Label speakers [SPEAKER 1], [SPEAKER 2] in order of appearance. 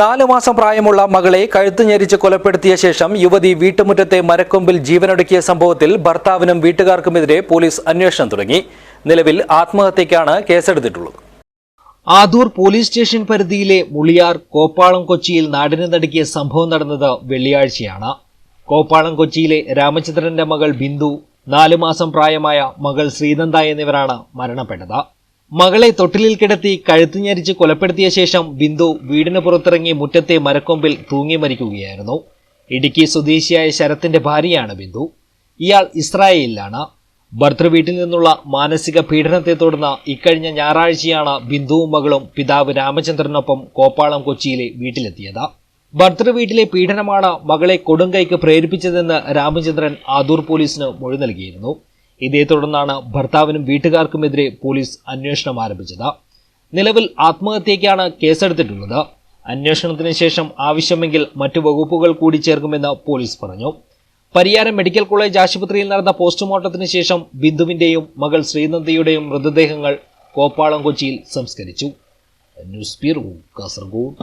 [SPEAKER 1] നാലു മാസം പ്രായമുള്ള മകളെ കഴുത്ത് ഞെരിച്ച് കൊലപ്പെടുത്തിയ ശേഷം യുവതി വീട്ടുമുറ്റത്തെ മരക്കൊമ്പിൽ ജീവനൊടുക്കിയ സംഭവത്തിൽ ഭർത്താവിനും വീട്ടുകാർക്കുമെതിരെ പോലീസ് അന്വേഷണം തുടങ്ങി. നിലവിൽ ആത്മഹത്യക്കാണ് കേസെടുത്തിട്ടുള്ളത്.
[SPEAKER 2] ആദൂർ പോലീസ് സ്റ്റേഷൻ പരിധിയിലെ മുളിയാർ കോപ്പാളം കൊച്ചിയിൽ നാടിനെ നടുക്കിയ സംഭവം നടന്നത് വെള്ളിയാഴ്ചയാണ്. കോപ്പാളം കൊച്ചിയിലെ രാമചന്ദ്രന്റെ മകൾ ബിന്ദു നാലു മാസം പ്രായമായ മകൾ ശ്രീനന്ദ എന്നിവരാണ് മരണപ്പെട്ടത്. മകളെ തൊട്ടിലിൽ കിടത്തി കഴുത്തു ഞരിച്ച് കൊലപ്പെടുത്തിയ ശേഷം ബിന്ദു വീടിന് പുറത്തിറങ്ങി മുറ്റത്തെ മരക്കൊമ്പിൽ തൂങ്ങി മരിക്കുകയായിരുന്നു. ഇടുക്കി സ്വദേശിയായ ശരത്തിന്റെ ഭാര്യയാണ് ബിന്ദു. ഇയാൾ ഇസ്രായേലിലാണ്. ഭർത്തൃവീട്ടിൽ നിന്നുള്ള മാനസിക പീഡനത്തെ തുടർന്ന് ഇക്കഴിഞ്ഞ ഞായറാഴ്ചയാണ് ബിന്ദുവും മകളും പിതാവ് രാമചന്ദ്രനൊപ്പം കോപ്പാളം കൊച്ചിയിലെ വീട്ടിലെത്തിയത്. ഭർത്തൃവീട്ടിലെ പീഡനമാണ് മകളെ കൊടുങ്കൈക്ക് പ്രേരിപ്പിച്ചതെന്ന് രാമചന്ദ്രൻ ആദൂർ പോലീസിന് മൊഴി നൽകിയിരുന്നു. ഇതേ തുടർന്നാണ് ഭർത്താവിനും വീട്ടുകാർക്കുമെതിരെ പോലീസ് അന്വേഷണം ആരംഭിച്ചത്. നിലവിൽ ആത്മഹത്യയ്ക്കാണ് കേസെടുത്തിട്ടുള്ളത്. അന്വേഷണത്തിന് ശേഷം ആവശ്യമെങ്കിൽ മറ്റു വകുപ്പുകൾ കൂടി ചേർക്കുമെന്ന് പോലീസ് പറഞ്ഞു. പരിയാരം മെഡിക്കൽ കോളേജ് ആശുപത്രിയിൽ നടന്ന പോസ്റ്റ്മോർട്ടത്തിന് ശേഷം ബിന്ദുവിന്റെയും മകൾ ശ്രീനന്ദിയുടെയും മൃതദേഹങ്ങൾ കോപ്പാളം കൊച്ചിയിൽ സംസ്കരിച്ചു. News bureau Kasaragod.